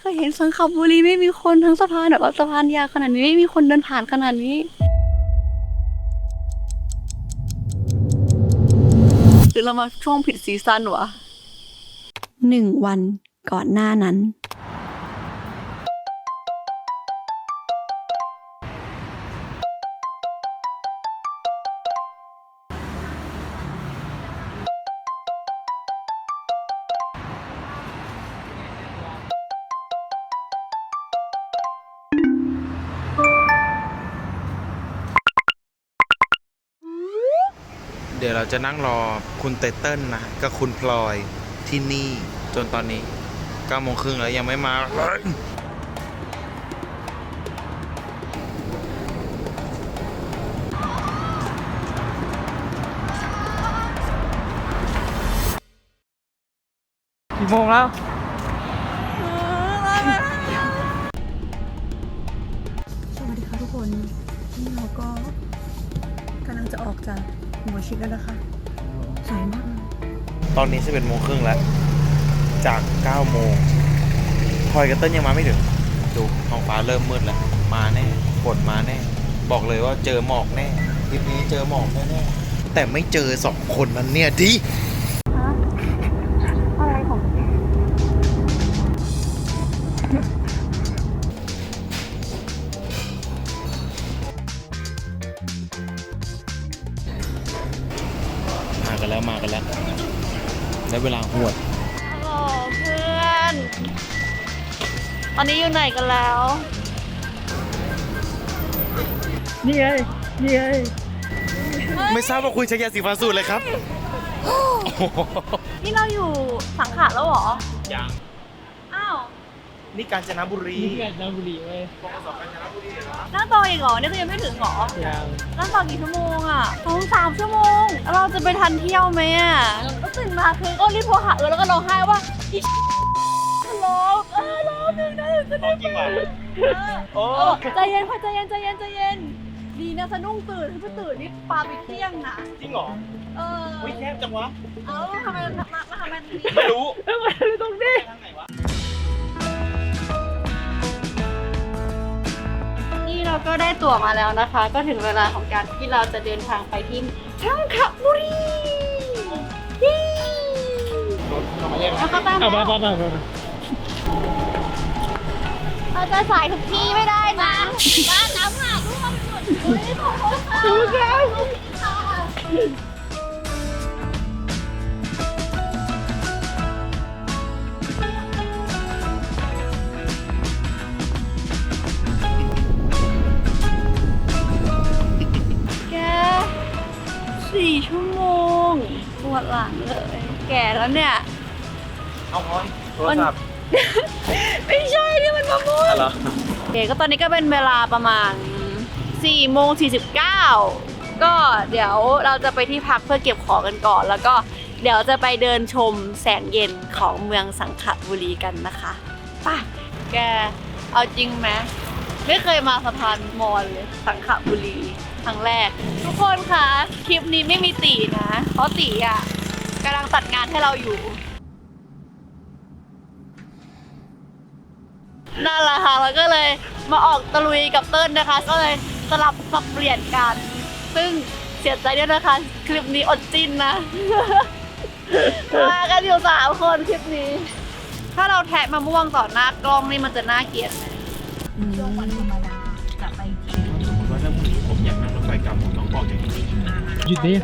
เคยเห็นสังขบุรีไม่มีคนทั้งสะพานแบบว่าสะพานยาวขนาดนี้ไม่มีคนเดินผ่านขนาดนี้หรือเรามาช่วงผิดซีซั่นวะหนึ่งวันก่อนหน้านั้น ดี๋ยวเราจะนั่งรอคุณไตเติ้ลนะกับคุณพลอยที่นี่จนตอนนี้9โมงครึ่งแล้วยังไม่มาเลยกี่โมงแล้วสวัสดีค่ะทุกคนนี่เราก็กำลังจะออกจาก หัวชิดแล้วนะคะสวยมากเลยตอนนี้11โมงครึ่งแล้ว จาก9โมงพลอยกับเต้นยังมาไม่ถึง ดูท้องฟ้าเริ่มมืดแล้ว มาแน่ฝนมาแน่ บอกเลยว่าเจอหมอกแน่ทริปนี้เจอหมอกแน่แต่ไม่เจอสองคนนั้นเนี่ยดิ กันแล้ว นี่ไง นี่ไง ไม่ทราบว่าคุณใช้ยาสีฟันสูตรเลยครับ นี่เราอยู่สังขะแล้วเหรอ ยังอ้าว นี่กาญจนบุรีนี่ไงจันทบุรีเว้ยนั่งต่ออีกเหรอ นี่คือยังไม่ถึงเหรอยังนั่งต่อกี่ชั่วโมงอะสองสามชั่วโมงแล้วเราจะไปทันเที่ยวไหมอะก็ตื่นมาคือก็รีบโทรหาเออแล้วก็ร้องไห้ว่าอี ร้องเออร้องหนึ่งนะจะได้จริงเหรอเออโอ้เออใจเย็นค่ะใจเย็นใจเย็นใจเย็นดีนะสะดุ้งตื่นถ้าไม่ตื่นนี่ปาไปเที่ยงนะจริงเหรอเออไม่แคบจังวะเอ้าทำไมมามาทำไมตรงนี้ไม่รู้ทำไมตรงนี้ทางไหนวะนี่เราก็ได้ตั๋วมาแล้วนะคะ ก็ถึงเวลาของการที่เราจะเดินทางไปที่ทังขบุรียี่รถเข้ามาเรียกแล้วก็ตาม เอามามามามามาเราจะสายทุกที่ไม่ได้นะบ้านน้ำหาลูกมันสุดเฮ้ยขอบคุณค่ะขอบคุณค่ะแกสี่ชั่วโมง ปวดหลังเลย แก่แล้วเนี่ย เอาพลอยโทรศัพท์ไม่ใช่นี่มันมะม่วงอะไร โอเคก็ตอนนี้ก็เป็นเวลาประมาณ4โมง49 ก็เดี๋ยวเราจะไปที่พักเพื่อเก็บของกันก่อน แล้วก็เดี๋ยวจะไปเดินชมแสงเย็นของเมืองสังขบุรีกันนะคะไป่ะ แกเอาจริงไหมไม่เคยมาสะพานมอญเลยสังขบุรีครั้งแรก ทุกคนคะคลิปนี้ไม่มีตีนะ เพราะตีอะกำลังตัดงานให้เราอยู่ นั่นแหละค่ะแล้วก็เลยมาออกตะลุยกับเติ้ลนะคะ ก็เลยสลับสับเปลี่ยนกัน ซึ่งเสียใจด้วยนะคะ คลิปนี้อดจิ้นนะ มากันอยู่สามคนคลิปนี้ ถ้าเราแทะมะม่วงต่อหน้ากล้องนี่มันจะน่าเกลียดไหมช่วงวันธรรมดาจะไปที่ว่าถ้าพรุ่งนี้ผมอยากนั่งรถไฟกลับผมต้องบอกอย่างนี้หยุดดิ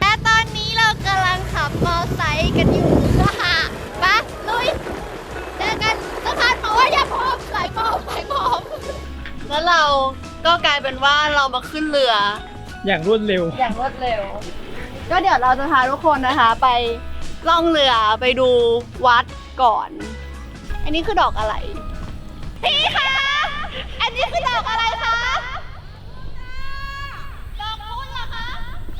และตอนนี้เรากำลังขับมอไซค์กันอยู่ แล้วเราก็กลายเป็นว่าเรามาขึ้นเรือ อย่างรวดเร็ว อย่างรวดเร็ว ก็เดี๋ยวเราจะพาทุกคนนะคะ ไปล่องเรือไปดูวัดก่อน อันนี้คือดอกอะไร พี่คะ อันนี้คือดอกอะไรคะ ดอกพุธเหรอคะ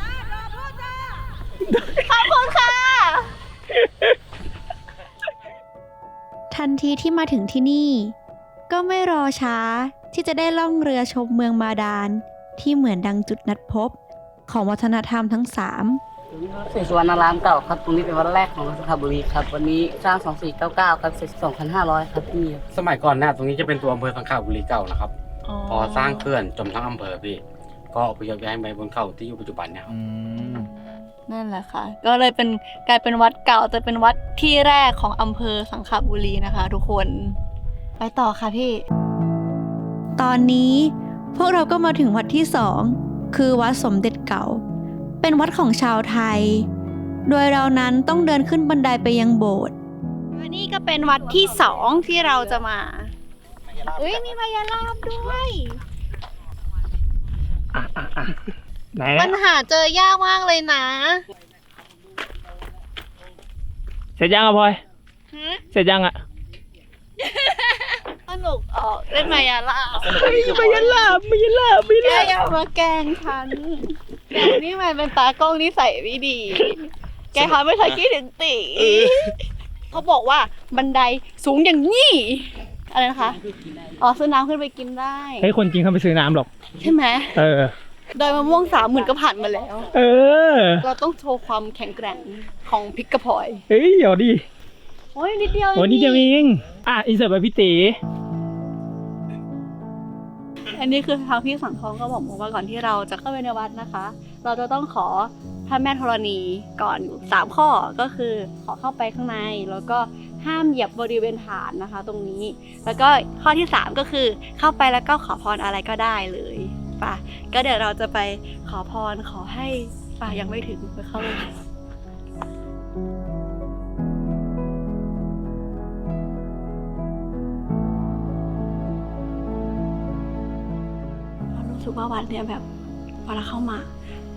จ้าดอกพุธจ้าขอบคุณค่ะ ทันทีที่มาถึงที่นี่ ก็ไม่รอช้า ที่จะได้ล่องเรือชมเมืองมาดาน ที่เหมือนดังจุดนัดพบ ของวัฒนธรรมทั้งสามศรีสุวรรณารามเก่าครับ ตรงนี้เป็นวัดแรกของสุพรรณบุรีครับ วันนี้สร้าง 2499 ครับเสร็จ2,500 ครับพี่สมัยก่อนเนะตรงนี้จะเป็นตัวอำเภอสังขบุรีเก่านะครับ พอสร้างเขื่อนจมทั้งอำเภอพี่ ก็อพยพย้ายไปบนเขาที่อยู่ปัจจุบันเนี่ยครับอืมนั่นแหละค่ะ ก็เลยเป็นกลายเป็นวัดเก่าแต่เป็นวัดที่แรกของอำเภอสังขบุรีนะคะ ทุกคน ไปต่อค่ะพี่ ตอนนี้พวกเราก็มาถึงวัดที่สองคือวัดสมเด็จเก่า เป็นวัดของชาวไทย โดยเรานั้นต้องเดินขึ้นบันไดไปยังโบสถ์วันนี้ก็เป็นวัดที่สองที่เราจะมาอุ้ยมีมายาลาบด้วยไหนปัญหาเจอยากมากเลยนะเสร็จยังอะพลอยฮะเสร็จยังอะ สนุกออกเล่นมายาลาบไม่ยันลาบไม่ยันลาบไม่แกลาบอย่ามาแกล้งฉันแกนี่มันเป็นตากล้องนิสัยไม่ดี แกทำให้ฉันคิดถึงตีเขาบอกว่าบันไดสูงอย่างนี้ อะไรนะคะ อ๋อซื้อน้ำขึ้นไปกินได้ ให้คนจริงเขาไปซื้อน้ำหรอก ใช่ไหมเออ โดยมะม่วงสามหมื่นก็ผ่านมาแล้ว เออเราต้องโชว์ความแข็งแกร่งของพิกกระพลอย เฮ้ยเดี๋ยวดิ โอ้ยนิดเดียวโอ้นี่เดียวเองอะอินเสิร์ตไปพี่ตีอันนี้คือทางพี่สังทองก็บอกมาว่าก่อนที่เราจะเข้าไปในวัดนะคะ เราจะต้องขอพระแม่ธรณีก่อนอยู่สามข้อก็คือขอเข้าไปข้างใน แล้วก็ห้ามเหยียบบริเวณฐานนะคะ ตรงนี้ แล้วก็ข้อที่สามก็คือเข้าไปแล้วก็ขอพรอะไรก็ได้เลยป่ะก็เดี๋ยวเราจะไปขอพรขอให้ป่ะยังไม่ถึงไปเข้าเลย ว่าวัดเนี่ยแบบเวลาเข้ามา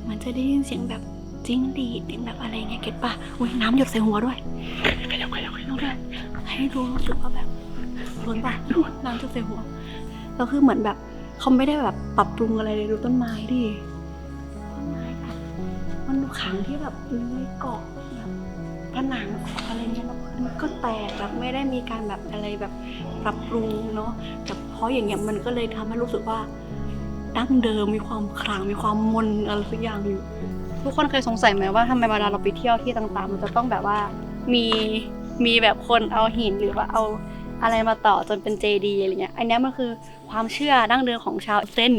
มันจะได้ยินเสียงแบบจิ้งหรีดเสียงแบบอะไรเงี้ยเก็ตปะอุ้ยน้ำหยดใส่หัวด้วยขยับขยับขยับด้วยให้รู้รู้สึกว่าแบบร้อนปะน้ำหยดใส่หัวแล้วคือเหมือนแบบเขาไม่ได้แบบปรับปรุงอะไรเลยดูต้นไม้ดิต้นไม้แบบมันดูขังที่แบบเลื้อยเกาะแบบผนังอะไรเงี้ยแล้วมันก็แตกแบบไม่ได้มีการแบบอะไรแบบปรับปรุงเนาะแต่เพราะอย่างเงี้ยมันก็เลยทำให้รู้สึกว่า ดั้งเดิมมีความขลังมีความมนอะไรสักอย่างอยู่ ทุกคนเคยสงสัยไหมว่าทำไมเวลาเราไปเที่ยวที่ต่างๆ มันจะต้องแบบว่ามีมีแบบคนเอาหินหรือว่าเอาอะไรมาต่อจนเป็นเจดีย์อะไรเงี้ยอันนี้มันคือความเชื่อดั้งเดิมของชาวเซน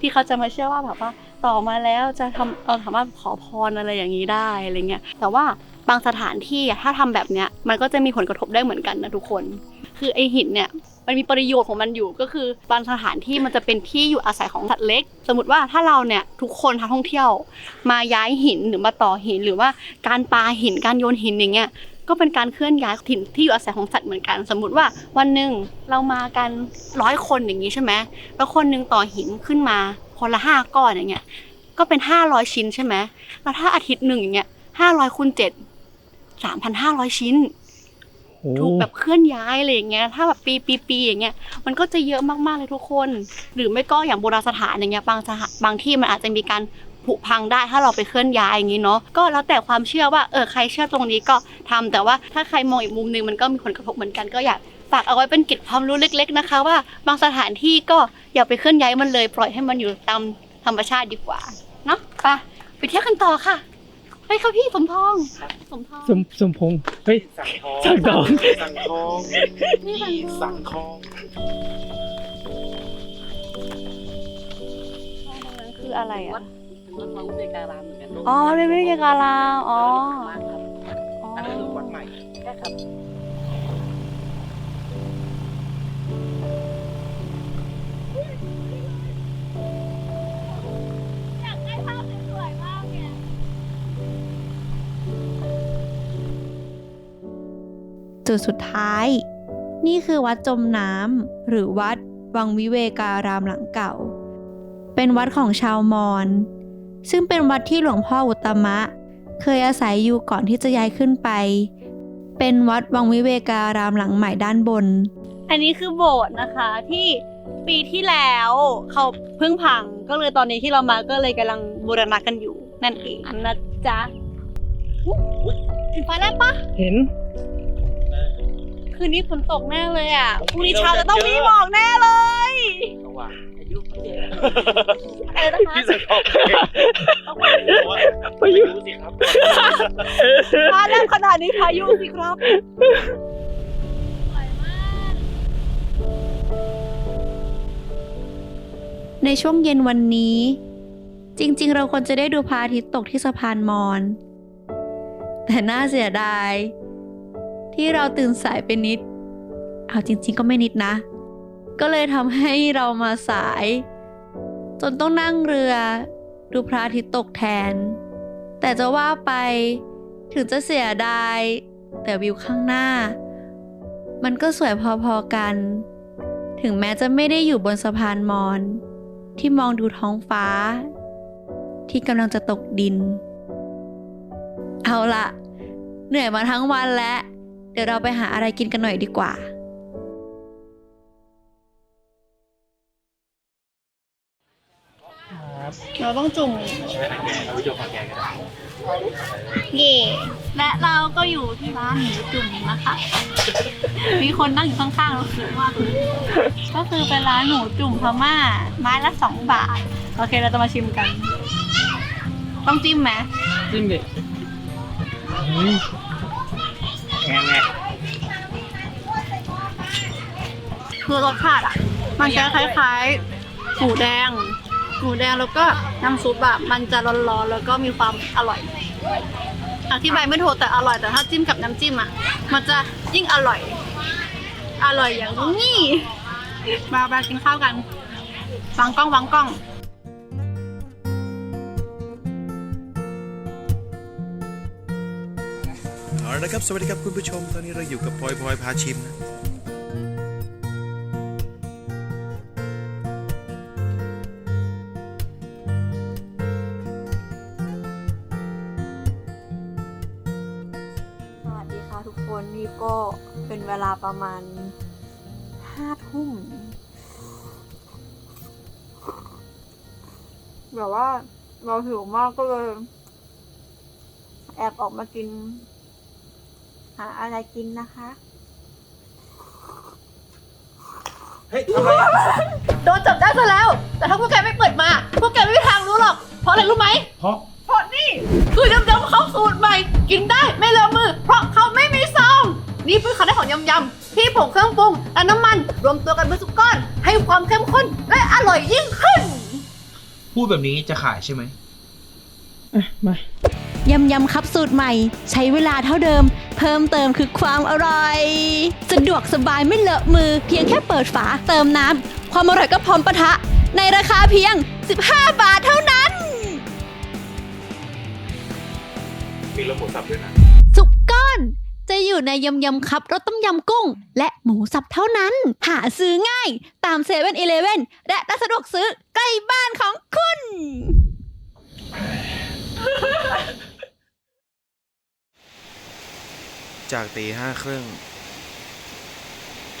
ที่เขาจะมาเชื่อว่าแบบว่าต่อมาแล้วจะทำเราสามารถขอพรอะไรอย่างนี้ได้อะไรเงี้ยแต่ว่าบางสถานที่ถ้าทำแบบเนี้ยมันก็จะมีผลกระทบได้เหมือนกันนะทุกคน คือไอหินเนี่ยมันมีประโยชน์ของมันอยู่ก็คือบางสถานที่มันจะเป็นที่อยู่อาศัยของสัตว์เล็ก สมมติว่าถ้าเราเนี่ยทุกคนทักท่องเที่ยว มาย้ายหินหรือมาต่อหินหรือว่าการปาหินการโยนหินอย่างเงี้ยก็เป็นการเคลื่อนย้ายถิ่นที่อยู่อาศัยของสัตว์เหมือนกัน สมมุติว่าวันหนึ่งเรามากันร้อยคนอย่างนี้ใช่ไหมแล้วคนหนึงต่อหินขึ้นมาคนละห้าก้อนอย่างเงี้ยก็เป็นห้าร้อยชิ้นใช่ไหมแล้วถ้าอาทิตย์หนึ่งอย่างเงี้ยห้าร้อยคูณเจ็ดสามพันห้าร้อยชิ้น ถูกแบบเคลื่อนย้ายอะไรอย่างเงี้ย ถ้าแบบปีปีปีอย่างเงี้ย มันก็จะเยอะมากๆเลยทุกคน หรือไม่ก็อย่างโบราณสถานอย่างเงี้ยบางสถานบางที่มันอาจจะมีการผุพังได้ถ้าเราไปเคลื่อนย้ายอย่างงี้เนาะก็แล้วแต่ความเชื่อว่าเออใครเชื่อตรงนี้ก็ทำแต่ว่าถ้าใครมองอีกมุมหนึงมันก็มีผลกระทบเหมือนกันก็อยากฝากเอาไว้เป็นกิจความรู้เล็ก ๆนะคะ ว่าบางสถานที่ก็อย่าไปเคลื่อนย้ายมันเลย ปล่อยให้มันอยู่ตามธรรมชาติดีกว่าเนาะไปไปเที่ยวกันต่อค่ะ ไปค่ะพี่สมทองสมทองสมสมพงษ์เฮ้ย สังทองสังทอง สังทองนี่ที่สัสังงททององนั่นคืออะไรอะ วัดวัดวังวิเวการามเหมือนกันอ๋อเป็นวิทยาการามอ๋อมากครับอ๋ออันนั้นคือวัดใหม่ใช่ครับ จุดสุดท้าย นี่คือวัดจมน้ำหรือวัดวังวิเวการามหลังเก่า เป็นวัดของชาวมอญซึ่งเป็นวัดที่หลวงพ่ออุตตมะ เคยอาศัยอยู่ก่อนที่จะย้ายขึ้นไป เป็นวัดวังวิเวการามหลังใหม่ด้านบน อันนี้คือโบสถ์นะคะที่ปีที่แล้วเขาเพิ่งพังก็เลยตอนนี้ที่เรามาก็เลยกำลังบูรณะกันอยู่ นั่นเองนะจ๊ะอุ๊ยเห็นฟ้าแลบปะเห็น คืนนี้ฝนตกแน่เลยอะพรุ่งนี้เช้าจะต้องมีหมอกแน่เลยสว่างยุอะไรนะคะพี่สุดท้องพายุสิครับมาแล้วขนาดนี้พายุสิครับในช่วงเย็นวันนี้ จริงๆ เราควรจะได้ดูพระอาทิตย์ตกที่สะพานมอน แต่น่าเสียดาย ที่เราตื่นสายไปนิด เอาจริง ๆ ก็ไม่นิดนะ ก็เลยทำให้เรามาสาย จนต้องนั่งเรือดูพระอาทิตย์ตกแทน แต่จะว่าไปถึงจะเสียดาย แต่วิวข้างหน้า มันก็สวยพอๆกัน ถึงแม้จะไม่ได้อยู่บนสะพานมอน ที่มองดูท้องฟ้า ที่กำลังจะตกดิน เอาละเหนื่อยมาทั้งวันแล้ว เดี๋ยวเราไปหาอะไรกินกันหน่อยดีกว่า เราต้องจุ่มเอาวิดีโอของแกก็ได้เย่และเราก็อยู่ที่ร้านหมูจุ่มนะคะ มีคนนั่งอยู่ข้างๆเราคือมากเลยก็คือเป็นร้านหมูจุ่มพม่า ไม้ละสองบาท โอเคเราจะมาชิมกัน ต้องจิ้มไหมจริงดิ แง่แง่คือรสชาติอะ มันจะคล้ายๆหมูแดง หมูแดงแล้วก็น้ำซุปแบบมันจะร้อนๆแล้วก็มีความอร่อยอธิบายไม่ถูกแต่อร่อยแต่ถ้าจิ้มกับน้ำจิ้มอะ มันจะยิ่งอร่อย อร่อยอย่างนี้มาไปกินข้าวกันวางกล้องวางกล้อง เอาละครับ สวัสดีครับคุณผู้ชม ตอนนี้เราอยู่กับพลอยพลอยพาชิมนะสวัสดีค่ะทุกคนนี่ก็เป็นเวลาประมาณห้าทุ่มแบบว่าเราหิวมากก็เลย แอบออกมากิน หาอะไรกินนะคะ เฮ้ยทำไมอะโดนจับได้ซะแล้ว แต่ถ้าพวกแกไม่เปิดมา พวกแกไม่มีทางรู้หรอก เพราะอะไรรู้ไหม เพราะเพราะนี่คือยำยำเขาสูตรใหม่ กินได้ไม่เลอะมือ เพราะเขาไม่มีซองนี่คือคันได้ของยำยำที่ผงเครื่องปรุงและน้ำมัน รวมตัวกันเป็นสุกก้อน ให้ความเข้มข้นและอร่อยยิ่งขึ้น พูดแบบนี้จะขายใช่ไหมมา ยำยำครับสูตรใหม่ ใช้เวลาเท่าเดิม เพิ่มเติมคือความอร่อย สะดวกสบายไม่เลอะมือ เพียงแค่เปิดฝาเติมน้ำความอร่อยก็พร้อมปะทะ ในราคาเพียง 15 บาทเท่านั้น มีระบบสับด้วยนะ สุกก้อน จะอยู่ในยำยำครับรสต้มยำกุ้ง และหมูสับเท่านั้น หาซื้อง่าย ตามเซเว่นอีเลเว่นและร้านสะดวกซื้อใกล้บ้านของคุณ จากตีห้าครึ่ง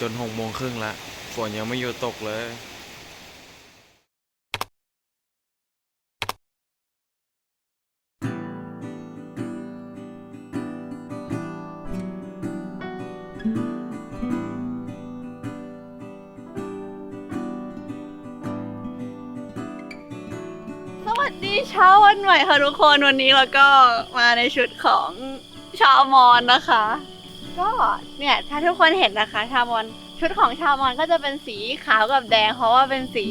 จนหกโมงครึ่งละฝนยังไม่หยุดตกเลยสวัสดีเช้าวันใหม่ค่ะทุกคนวันนี้เราก็มาในชุดของ ชาวมอญนะคะ ก็เนี่ยถ้าทุกคนเห็นนะคะ ชาวมอญชุดของชาวมอญก็จะเป็นสีขาวกับแดง เพราะว่าเป็นสี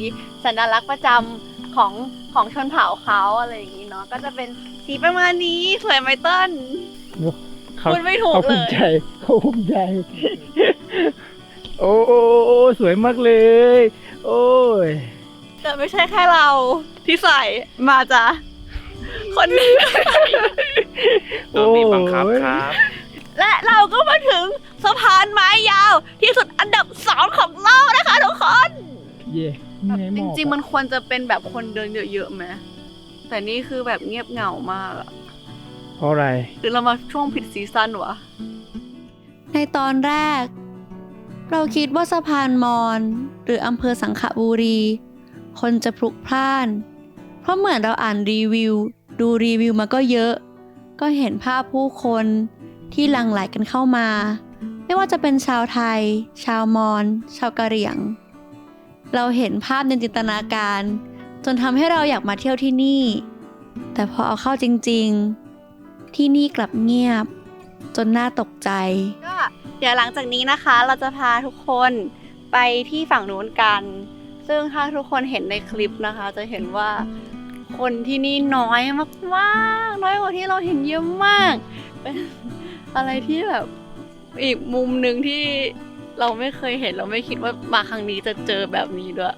สัญลักษณ์ประจำของของชนเผ่าเขาอะไรอย่างนี้เนาะก็จะเป็นสีประมาณนี้สวยไหมเติ้ลเขาพูดไม่ถูกเขาภูมิเลยใจเขาภูมิใจ โอ้โอ้โอ้สวยมากเลย โอ้ย แต่ไม่ใช่แค่เราที่ใส่มาจ้ะ คนนี้ โดนบีบบังคับครับและเราก็มาถึงสะพานไม้ยาวที่สุดอันดับสองของโลกนะคะทุกคน เย่นี่ไงหจมอกริงๆ มันควรจะเป็นแบบคนเดินเยอะๆไหมแต่นี่คือแบบเงียบเหงามากอะเพราะอะไรหรือเรามาช่วงผิดซีซั่นวะ ในตอนแรก เราคิดว่าสะพานมอญหรืออำเภอสังขบุรี คนจะพลุกพล่าน เพราะเหมือนเราอ่านรีวิว ดูรีวิวมาก็เยอะ ก็เห็นภาพผู้คนที่หลั่งไหลกันเข้ามา ไม่ว่าจะเป็นชาวไทย ชาวมอญชาวกะเหรี่ยง เราเห็นภาพในจินตนาการ จนทำให้เราอยากมาเที่ยวที่นี่ แต่พอเอาเข้าจริง ๆ ที่นี่กลับเงียบ จนน่าตกใจ ก็เดี๋ยวหลังจากนี้นะคะเราจะพาทุกคนไปที่ฝั่งนู้นกัน ซึ่งถ้าทุกคนเห็นในคลิปนะคะ จะเห็นว่า คนที่นี่น้อยมากๆ น้อยกว่าที่เราเห็นเยอะมาก เป็นอะไรที่แบบอีกมุมหนึ่งที่เราไม่เคยเห็นเราไม่คิดว่ามาครั้งนี้จะเจอแบบนี้ด้วย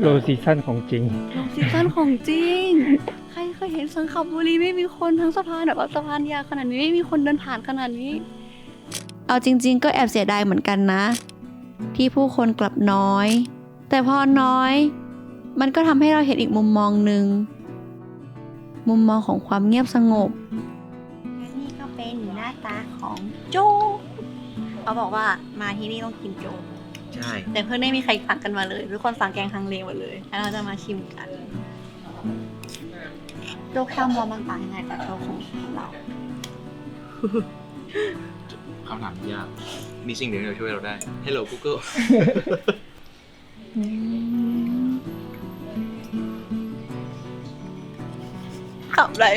โลซีซั่นของจริง ลงซีซั่นของจริง ใครเคยเห็นสังขบุรีไม่มีคนทั้งสะพานแบบว่าสะพานยาวขนาดนี้ไม่มีคนเดินผ่านขนาดนี้ เอาจริง ๆ ก็แอบเสียดายเหมือนกันนะ ที่ผู้คนกลับน้อย แต่พอน้อย มันก็ทำให้เราเห็นอีกมุมมองหนึ่ง มุมมองของความเงียบสงบ และนี่ก็เป็นหน้าตาของโจเขาบอกว่ามาที่นี่ต้องกินโจใช่ แต่เพื่อนไม่มีใครสั่งกันมาเลยทุกคนสั่งแกงฮังเลหมดเลยแล้วเราจะมาชิมกันโจแคลมอนมันต่างยังไงจากโจของเรา คำถามยาก มีสิ่งหนึ่งที่จะช่วยเราได้ Hello Google ขับเลย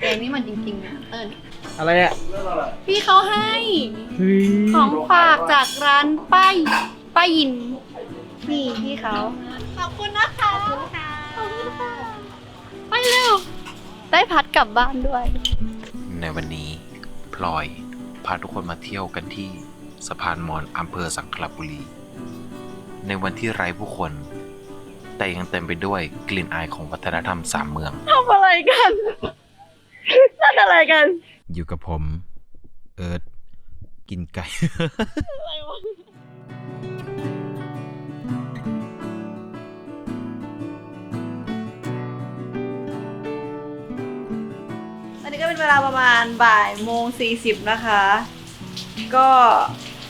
แกงนี่มันจริงๆนะเติ้ลอะไรอะพี่เขาให้ เฮ้ยของฝากจากร้านป้ายป้ายิน นี่พี่เขา ขอบคุณนะคะ ขอบคุณค่ะขอบคุณค่ะไปเร็ว ได้พัดกลับบ้านด้วย ในวันนี้พลอยพาทุกคนมาเที่ยวกันที่สะพานมอญอำเภอสังขละบุรี ในวันที่ไร้ผู้คน แต่ยังเต็มไปด้วยกลิ่นอายของวัฒนธรรมสามเมือง ทำอะไรกันนั่นอะไรกัน อยู่กับผม เอิร์ธกินไก่อันนี้ก็เป็นเวลาประมาณบ่ายโมงสี่สิบนะคะ ก็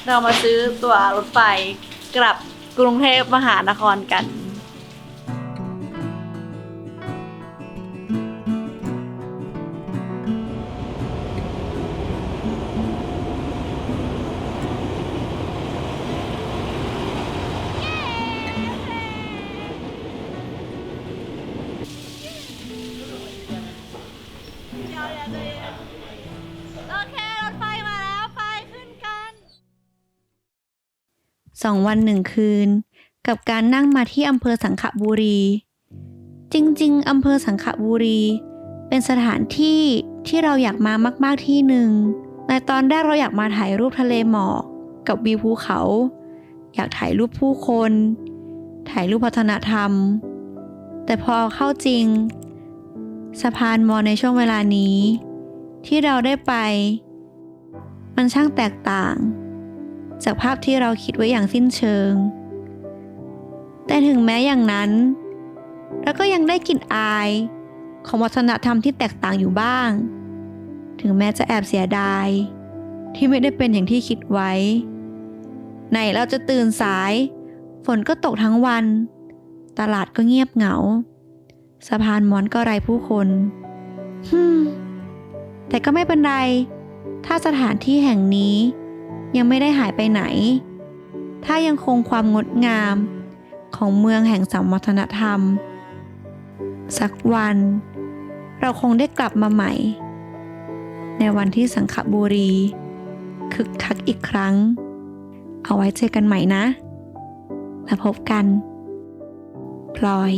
เรามาซื้อตั๋วรถไฟกลับกรุงเทพมหานครกัน สองวันหนึ่งคืน กับการนั่งมาที่อำเภอสังขบุรี จริงๆอำเภอสังขบุรี เป็นสถานที่ที่เราอยากมามาก ๆที่หนึ่งในตอนแรกเราอยากมาถ่ายรูปทะเลหมอกกับวิวภูเขา อยากถ่ายรูปผู้คน ถ่ายรูปวัฒนธรรม แต่พอเข้าจริง สะพานมอในช่วงเวลานี้ ที่เราได้ไป มันช่างแตกต่าง จากภาพที่เราคิดไว้อย่างสิ้นเชิง แต่ถึงแม้อย่างนั้น เราก็ยังได้กลิ่นอายของวัฒนธรรมที่แตกต่างอยู่บ้าง ถึงแม้จะแอบเสียดาย ที่ไม่ได้เป็นอย่างที่คิดไว้ ไหนเราจะตื่นสาย ฝนก็ตกทั้งวัน ตลาดก็เงียบเหงา สะพานมอนก็ไร้ผู้คนฮึมแต่ก็ไม่เป็นไร ถ้าสถานที่แห่งนี้ ยังไม่ได้หายไปไหน ถ้ายังคงความงดงามของเมืองแห่งสัมวัฒนธรรม สักวัน เราคงได้กลับมาใหม่ ในวันที่สังขบุรี คึกคักอีกครั้ง เอาไว้เจอกันใหม่นะ แล้วพบกัน พลอย